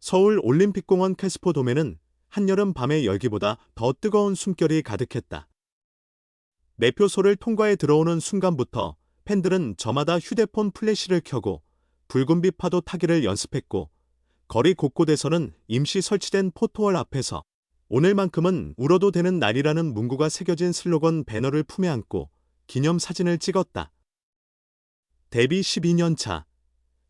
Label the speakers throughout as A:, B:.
A: 서울 올림픽공원 캐스포돔에는 한여름 밤의 열기보다 더 뜨거운 숨결이 가득했다. 매표소를 통과해 들어오는 순간부터 팬들은 저마다 휴대폰 플래시를 켜고 붉은빛 파도 타기를 연습했고 거리 곳곳에서는 임시 설치된 포토월 앞에서 오늘만큼은 울어도 되는 날이라는 문구가 새겨진 슬로건 배너를 품에 안고 기념 사진을 찍었다. 데뷔 12년 차.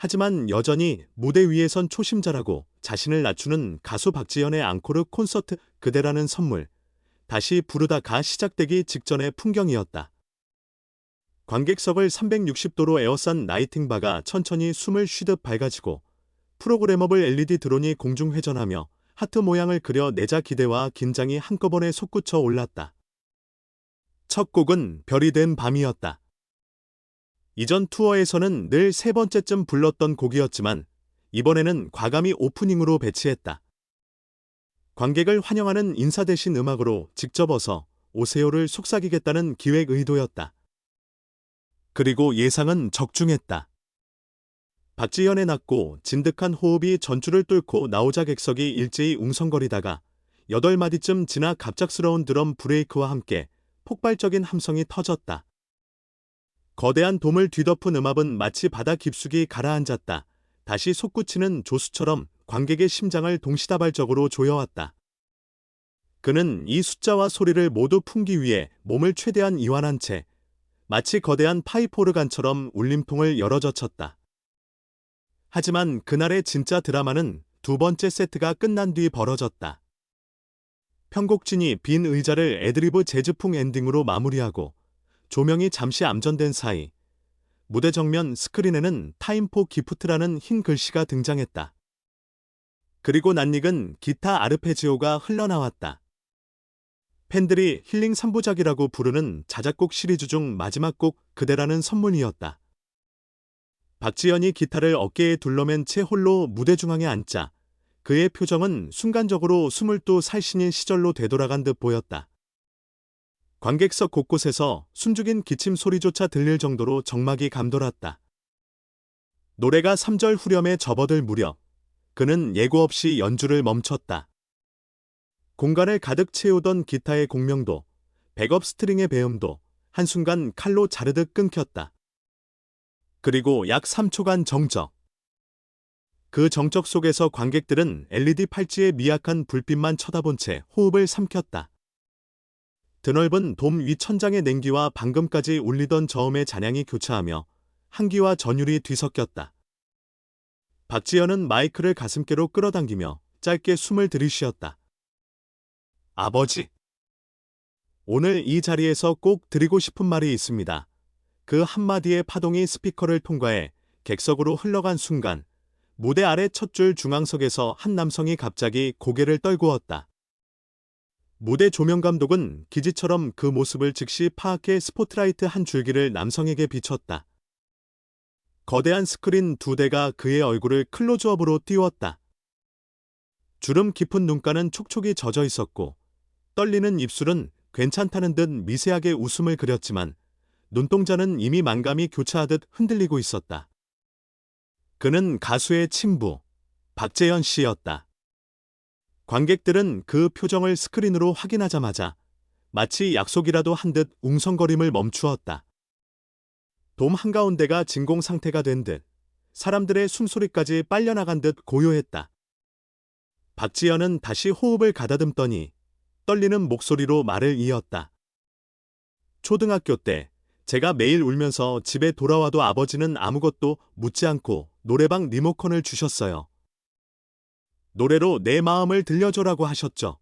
A: 하지만 여전히 무대 위에선 초심자라고 자신을 낮추는 가수 박지현의 앙코르 콘서트 그대라는 선물. 다시 부르다가 시작되기 직전의 풍경이었다. 관객석을 360도로 에워싼 나이팅바가 천천히 숨을 쉬듯 밝아지고 프로그래머블 LED 드론이 공중 회전하며 하트 모양을 그려 내자 기대와 긴장이 한꺼번에 솟구쳐 올랐다. 첫 곡은 별이 된 밤이었다. 이전 투어에서는 늘 세 번째쯤 불렀던 곡이었지만 이번에는 과감히 오프닝으로 배치했다. 관객을 환영하는 인사 대신 음악으로 직접 어서 오세요를 속삭이겠다는 기획 의도였다. 그리고 예상은 적중했다. 박지현의 낮고 진득한 호흡이 전주를 뚫고 나오자 객석이 일제히 웅성거리다가 여덟 마디쯤 지나 갑작스러운 드럼 브레이크와 함께 폭발적인 함성이 터졌다. 거대한 돔을 뒤덮은 음압은 마치 바다 깊숙이 가라앉았다. 다시 솟구치는 조수처럼 관객의 심장을 동시다발적으로 조여왔다. 그는 이 숫자와 소리를 모두 품기 위해 몸을 최대한 이완한 채 마치 거대한 파이포르간처럼 울림통을 열어젖혔다. 하지만 그날의 진짜 드라마는 두 번째 세트가 끝난 뒤 벌어졌다. 편곡진이 빈 의자를 애드리브 재즈풍 엔딩으로 마무리하고 조명이 잠시 암전된 사이 무대 정면 스크린에는 타임포 기프트라는 흰 글씨가 등장했다. 그리고 낯익은 기타 아르페지오가 흘러나왔다. 팬들이 힐링 3부작이라고 부르는 자작곡 시리즈 중 마지막 곡 그대라는 선문이었다. 박지현이 기타를 어깨에 둘러맨 채 홀로 무대 중앙에 앉자 그의 표정은 순간적으로 스물두 살신인 시절로 되돌아간 듯 보였다. 관객석 곳곳에서 숨죽인 기침 소리조차 들릴 정도로 정막이 감돌았다. 노래가 3절 후렴에 접어들 무렵 그는 예고 없이 연주를 멈췄다. 공간을 가득 채우던 기타의 공명도 백업 스트링의 배음도 한순간 칼로 자르듯 끊겼다. 그리고 약 3초간 정적. 그 정적 속에서 관객들은 LED 팔찌의 미약한 불빛만 쳐다본 채 호흡을 삼켰다. 드넓은 돔 위 천장의 냉기와 방금까지 울리던 저음의 잔향이 교차하며 한기와 전율이 뒤섞였다. 박지현은 마이크를 가슴께로 끌어당기며 짧게 숨을 들이쉬었다. 아버지. 오늘 이 자리에서 꼭 드리고 싶은 말이 있습니다. 그 한마디의 파동이 스피커를 통과해 객석으로 흘러간 순간 무대 아래 첫 줄 중앙석에서 한 남성이 갑자기 고개를 떨구었다. 무대 조명 감독은 기지처럼 그 모습을 즉시 파악해 스포트라이트 한 줄기를 남성에게 비췄다. 거대한 스크린 두 대가 그의 얼굴을 클로즈업으로 띄웠다. 주름 깊은 눈가는 촉촉이 젖어 있었고 떨리는 입술은 괜찮다는 듯 미세하게 웃음을 그렸지만 눈동자는 이미 만감이 교차하듯 흔들리고 있었다. 그는 가수의 친부, 박재현 씨였다. 관객들은 그 표정을 스크린으로 확인하자마자 마치 약속이라도 한 듯 웅성거림을 멈추었다. 돔 한가운데가 진공 상태가 된 듯 사람들의 숨소리까지 빨려나간 듯 고요했다. 박지연은 다시 호흡을 가다듬더니 떨리는 목소리로 말을 이었다. 초등학교 때 제가 매일 울면서 집에 돌아와도 아버지는 아무것도 묻지 않고 노래방 리모컨을 주셨어요. 노래로 내 마음을 들려줘라고 하셨죠.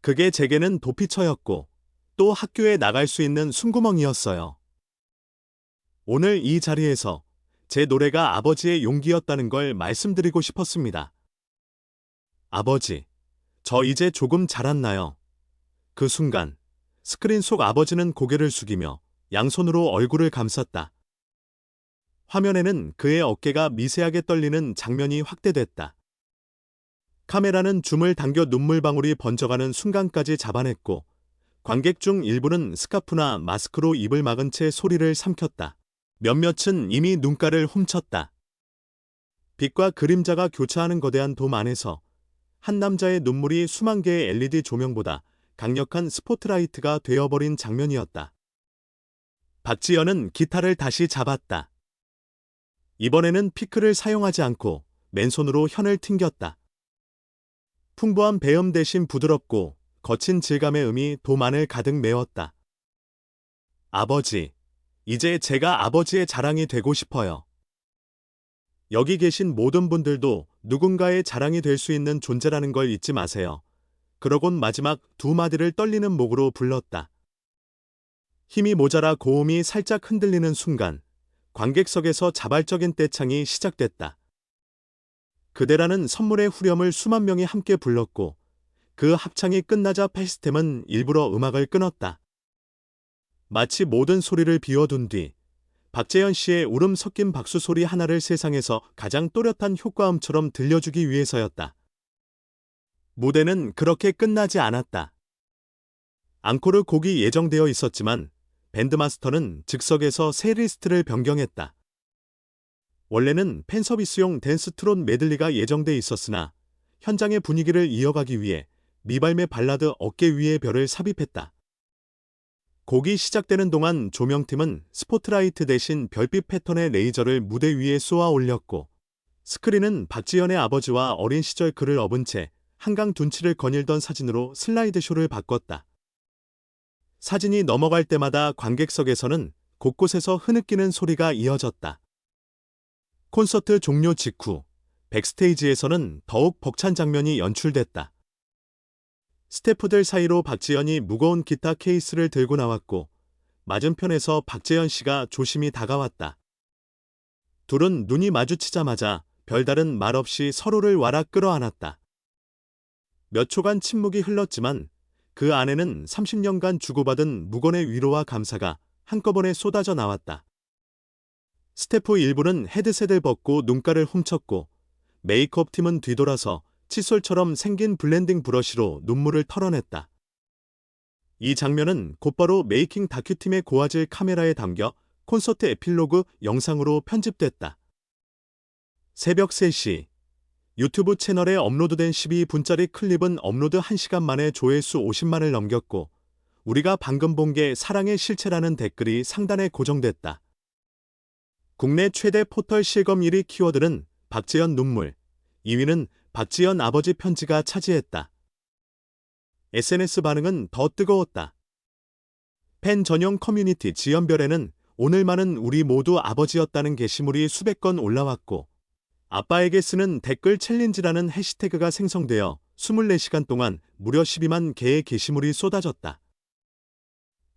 A: 그게 제게는 도피처였고 또 학교에 나갈 수 있는 숨구멍이었어요. 오늘 이 자리에서 제 노래가 아버지의 용기였다는 걸 말씀드리고 싶었습니다. 아버지, 저 이제 조금 자랐나요? 그 순간 스크린 속 아버지는 고개를 숙이며 양손으로 얼굴을 감쌌다. 화면에는 그의 어깨가 미세하게 떨리는 장면이 확대됐다. 카메라는 줌을 당겨 눈물방울이 번져가는 순간까지 잡아냈고 관객 중 일부는 스카프나 마스크로 입을 막은 채 소리를 삼켰다. 몇몇은 이미 눈가를 훔쳤다. 빛과 그림자가 교차하는 거대한 돔 안에서 한 남자의 눈물이 수만 개의 LED 조명보다 강력한 스포트라이트가 되어버린 장면이었다. 박지연은 기타를 다시 잡았다. 이번에는 피크를 사용하지 않고 맨손으로 현을 튕겼다. 풍부한 배음 대신 부드럽고 거친 질감의 음이 돔 안을 가득 메웠다. 아버지, 이제 제가 아버지의 자랑이 되고 싶어요. 여기 계신 모든 분들도 누군가의 자랑이 될 수 있는 존재라는 걸 잊지 마세요. 그러곤 마지막 두 마디를 떨리는 목으로 불렀다. 힘이 모자라 고음이 살짝 흔들리는 순간 관객석에서 자발적인 떼창이 시작됐다. 그대라는 선물의 후렴을 수만 명이 함께 불렀고 그 합창이 끝나자 페스템은 일부러 음악을 끊었다. 마치 모든 소리를 비워둔 뒤 박재현 씨의 울음 섞인 박수 소리 하나를 세상에서 가장 또렷한 효과음처럼 들려주기 위해서였다. 무대는 그렇게 끝나지 않았다. 앙코르 곡이 예정되어 있었지만 밴드마스터는 즉석에서 새 리스트를 변경했다. 원래는 팬서비스용 댄스 트롯 메들리가 예정돼 있었으나 현장의 분위기를 이어가기 위해 미발매 발라드 어깨 위의 별을 삽입했다. 곡이 시작되는 동안 조명팀은 스포트라이트 대신 별빛 패턴의 레이저를 무대 위에 쏘아 올렸고 스크린은 박지연의 아버지와 어린 시절 그를 업은 채 한강 둔치를 거닐던 사진으로 슬라이드 쇼를 바꿨다. 사진이 넘어갈 때마다 관객석에서는 곳곳에서 흐느끼는 소리가 이어졌다. 콘서트 종료 직후 백스테이지에서는 더욱 벅찬 장면이 연출됐다. 스태프들 사이로 박지연이 무거운 기타 케이스를 들고 나왔고 맞은편에서 박재현 씨가 조심히 다가왔다. 둘은 눈이 마주치자마자 별다른 말 없이 서로를 와락 끌어안았다. 몇 초간 침묵이 흘렀지만 그 안에는 30년간 주고받은 무건의 위로와 감사가 한꺼번에 쏟아져 나왔다. 스태프 일부는 헤드셋을 벗고 눈가를 훔쳤고 메이크업 팀은 뒤돌아서 칫솔처럼 생긴 블렌딩 브러쉬로 눈물을 털어냈다. 이 장면은 곧바로 메이킹 다큐팀의 고화질 카메라에 담겨 콘서트 에필로그 영상으로 편집됐다. 새벽 3시 유튜브 채널에 업로드된 12분짜리 클립은 업로드 1시간 만에 조회수 50만을 넘겼고 우리가 방금 본 게 사랑의 실체라는 댓글이 상단에 고정됐다. 국내 최대 포털 실검 1위 키워드는 박재현 눈물, 2위는 박지연 아버지 편지가 차지했다. SNS 반응은 더 뜨거웠다. 팬 전용 커뮤니티 지연별에는 오늘만은 우리 모두 아버지였다는 게시물이 수백 건 올라왔고 아빠에게 쓰는 댓글 챌린지라는 해시태그가 생성되어 24시간 동안 무려 12만 개의 게시물이 쏟아졌다.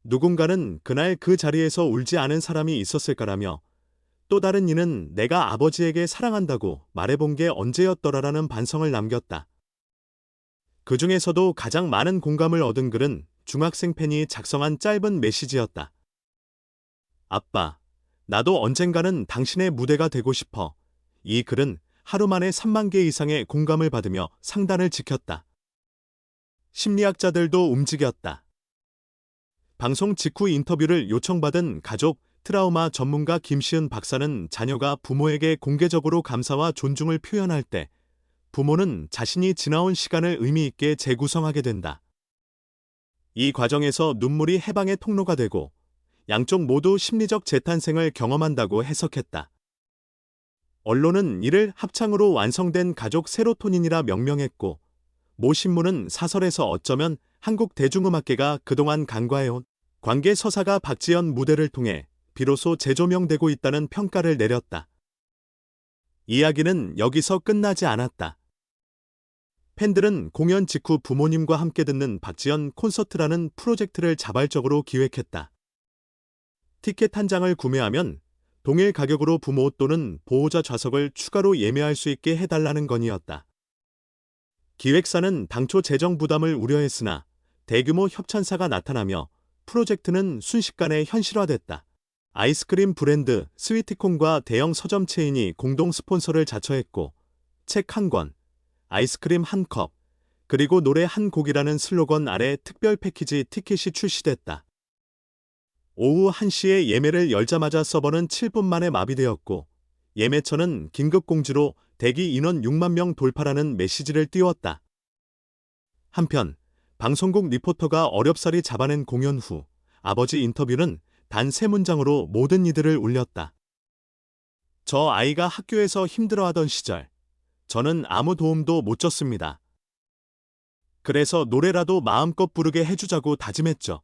A: 누군가는 그날 그 자리에서 울지 않은 사람이 있었을까라며 또 다른 이는 내가 아버지에게 사랑한다고 말해본 게 언제였더라라는 반성을 남겼다. 그 중에서도 가장 많은 공감을 얻은 글은 중학생 팬이 작성한 짧은 메시지였다. 아빠, 나도 언젠가는 당신의 무대가 되고 싶어. 이 글은 하루 만에 3만 개 이상의 공감을 받으며 상단을 지켰다. 심리학자들도 움직였다. 방송 직후 인터뷰를 요청받은 가족, 트라우마 전문가 김시은 박사는 자녀가 부모에게 공개적으로 감사와 존중을 표현할 때 부모는 자신이 지나온 시간을 의미 있게 재구성하게 된다. 이 과정에서 눈물이 해방의 통로가 되고 양쪽 모두 심리적 재탄생을 경험한다고 해석했다. 언론은 이를 합창으로 완성된 가족 세로토닌이라 명명했고 모 신문은 사설에서 어쩌면 한국 대중음악계가 그동안 간과해온 관계 서사가 박지연 무대를 통해 비로소 재조명되고 있다는 평가를 내렸다. 이야기는 여기서 끝나지 않았다. 팬들은 공연 직후 부모님과 함께 듣는 박지연 콘서트라는 프로젝트를 자발적으로 기획했다. 티켓 한 장을 구매하면 동일 가격으로 부모 또는 보호자 좌석을 추가로 예매할 수 있게 해달라는 건이었다. 기획사는 당초 재정 부담을 우려했으나 대규모 협찬사가 나타나며 프로젝트는 순식간에 현실화됐다. 아이스크림 브랜드 스위트콘과 대형 서점 체인이 공동 스폰서를 자처했고 책 한 권, 아이스크림 한 컵, 그리고 노래 한 곡이라는 슬로건 아래 특별 패키지 티켓이 출시됐다. 오후 1시에 예매를 열자마자 서버는 7분 만에 마비되었고 예매처는 긴급 공지로 대기 인원 6만 명 돌파라는 메시지를 띄웠다. 한편 방송국 리포터가 어렵사리 잡아낸 공연 후 아버지 인터뷰는 단 세 문장으로 모든 이들을 울렸다. 저 아이가 학교에서 힘들어하던 시절 저는 아무 도움도 못 줬습니다. 그래서 노래라도 마음껏 부르게 해주자고 다짐했죠.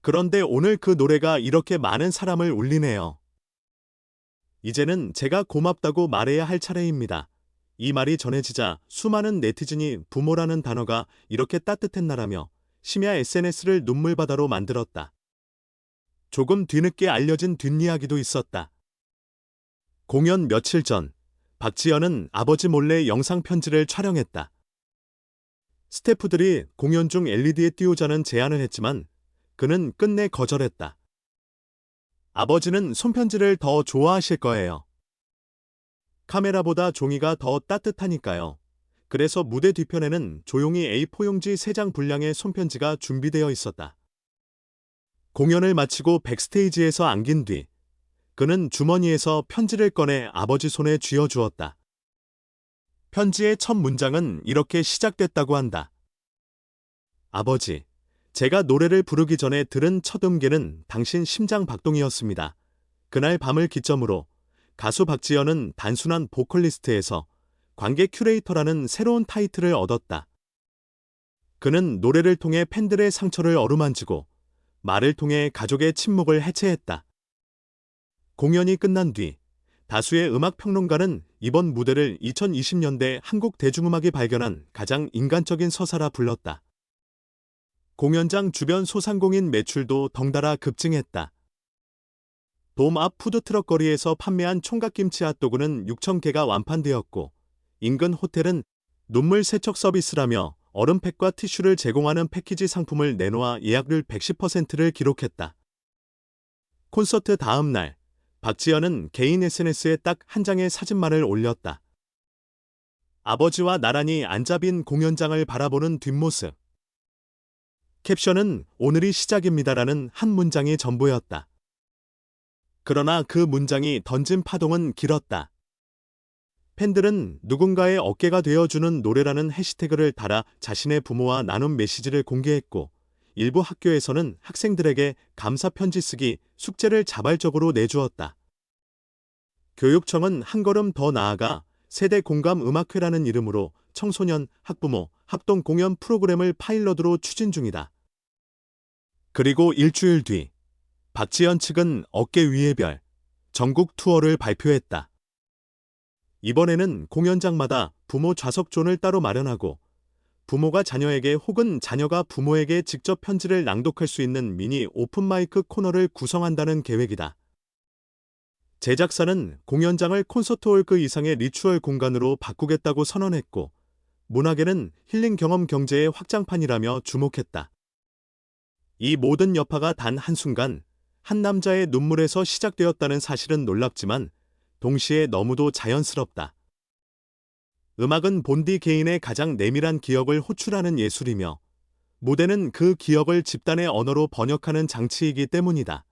A: 그런데 오늘 그 노래가 이렇게 많은 사람을 울리네요. 이제는 제가 고맙다고 말해야 할 차례입니다. 이 말이 전해지자 수많은 네티즌이 부모라는 단어가 이렇게 따뜻했나라며 심야 SNS를 눈물바다로 만들었다. 조금 뒤늦게 알려진 뒷이야기도 있었다. 공연 며칠 전, 박지연은 아버지 몰래 영상 편지를 촬영했다. 스태프들이 공연 중 LED에 띄우자는 제안을 했지만 그는 끝내 거절했다. 아버지는 손편지를 더 좋아하실 거예요. 카메라보다 종이가 더 따뜻하니까요. 그래서 무대 뒤편에는 조용히 A4 용지 3장 분량의 손편지가 준비되어 있었다. 공연을 마치고 백스테이지에서 안긴 뒤 그는 주머니에서 편지를 꺼내 아버지 손에 쥐어주었다. 편지의 첫 문장은 이렇게 시작됐다고 한다. 아버지, 제가 노래를 부르기 전에 들은 첫 음계는 당신 심장 박동이었습니다. 그날 밤을 기점으로 가수 박지연은 단순한 보컬리스트에서 관객 큐레이터라는 새로운 타이틀을 얻었다. 그는 노래를 통해 팬들의 상처를 어루만지고 말을 통해 가족의 침묵을 해체했다. 공연이 끝난 뒤 다수의 음악 평론가는 이번 무대를 2020년대 한국 대중음악이 발견한 가장 인간적인 서사라 불렀다. 공연장 주변 소상공인 매출도 덩달아 급증했다. 돔 앞 푸드트럭 거리에서 판매한 총각김치 핫도그는 6,000개가 완판되었고 인근 호텔은 눈물 세척 서비스라며 얼음팩과 티슈를 제공하는 패키지 상품을 내놓아 예약률 110%를 기록했다. 콘서트 다음 날 박지연은 개인 SNS에 딱 한 장의 사진만을 올렸다. 아버지와 나란히 앉아 빈 공연장을 바라보는 뒷모습. 캡션은 오늘이 시작입니다라는 한 문장이 전부였다. 그러나 그 문장이 던진 파동은 길었다. 팬들은 누군가의 어깨가 되어주는 노래라는 해시태그를 달아 자신의 부모와 나눈 메시지를 공개했고, 일부 학교에서는 학생들에게 감사 편지 쓰기 숙제를 자발적으로 내주었다. 교육청은 한 걸음 더 나아가 세대 공감 음악회라는 이름으로 청소년, 학부모, 합동 공연 프로그램을 파일럿으로 추진 중이다. 그리고 일주일 뒤 박지연 측은 어깨 위의 별 전국 투어를 발표했다. 이번에는 공연장마다 부모 좌석존을 따로 마련하고 부모가 자녀에게 혹은 자녀가 부모에게 직접 편지를 낭독할 수 있는 미니 오픈마이크 코너를 구성한다는 계획이다. 제작사는 공연장을 콘서트홀 그 이상의 리추얼 공간으로 바꾸겠다고 선언했고, 문학에는 힐링 경험 경제의 확장판이라며 주목했다. 이 모든 여파가 단 한순간 한 남자의 눈물에서 시작되었다는 사실은 놀랍지만 동시에 너무도 자연스럽다. 음악은 본디 개인의 가장 내밀한 기억을 호출하는 예술이며 무대는 그 기억을 집단의 언어로 번역하는 장치이기 때문이다.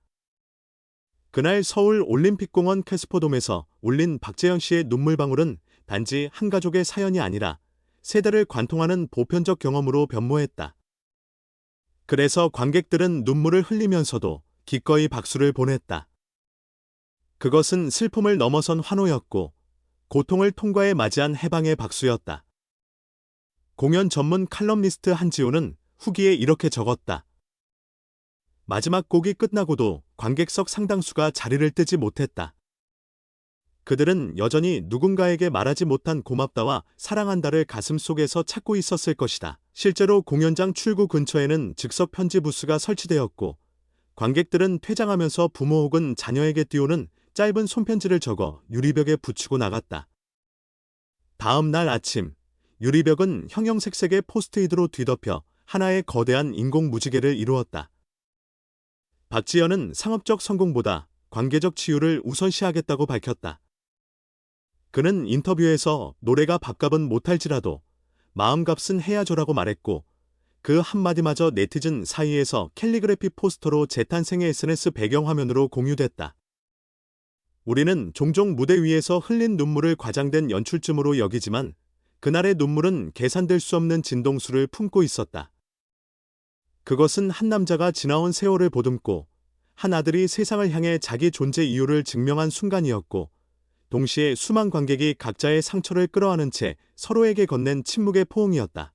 A: 그날 서울 올림픽공원 캐스포돔에서 울린 박재현 씨의 눈물방울은 단지 한 가족의 사연이 아니라 세대를 관통하는 보편적 경험으로 변모했다. 그래서 관객들은 눈물을 흘리면서도 기꺼이 박수를 보냈다. 그것은 슬픔을 넘어선 환호였고 고통을 통과해 맞이한 해방의 박수였다. 공연 전문 칼럼니스트 한지호는 후기에 이렇게 적었다. 마지막 곡이 끝나고도 관객석 상당수가 자리를 뜨지 못했다. 그들은 여전히 누군가에게 말하지 못한 고맙다와 사랑한다를 가슴 속에서 찾고 있었을 것이다. 실제로 공연장 출구 근처에는 즉석 편지 부스가 설치되었고, 관객들은 퇴장하면서 부모 혹은 자녀에게 띄우는 짧은 손편지를 적어 유리벽에 붙이고 나갔다. 다음 날 아침, 유리벽은 형형색색의 포스트잇으로 뒤덮여 하나의 거대한 인공 무지개를 이루었다. 박지연은 상업적 성공보다 관계적 치유를 우선시하겠다고 밝혔다. 그는 인터뷰에서 노래가 밥값은 못할지라도 마음값은 해야죠라고 말했고 그 한마디마저 네티즌 사이에서 캘리그래피 포스터로 재탄생의 SNS 배경화면으로 공유됐다. 우리는 종종 무대 위에서 흘린 눈물을 과장된 연출쯤으로 여기지만 그날의 눈물은 계산될 수 없는 진동수를 품고 있었다. 그것은 한 남자가 지나온 세월을 보듬고 한 아들이 세상을 향해 자기 존재 이유를 증명한 순간이었고 동시에 수만 관객이 각자의 상처를 끌어안은 채 서로에게 건넨 침묵의 포옹이었다.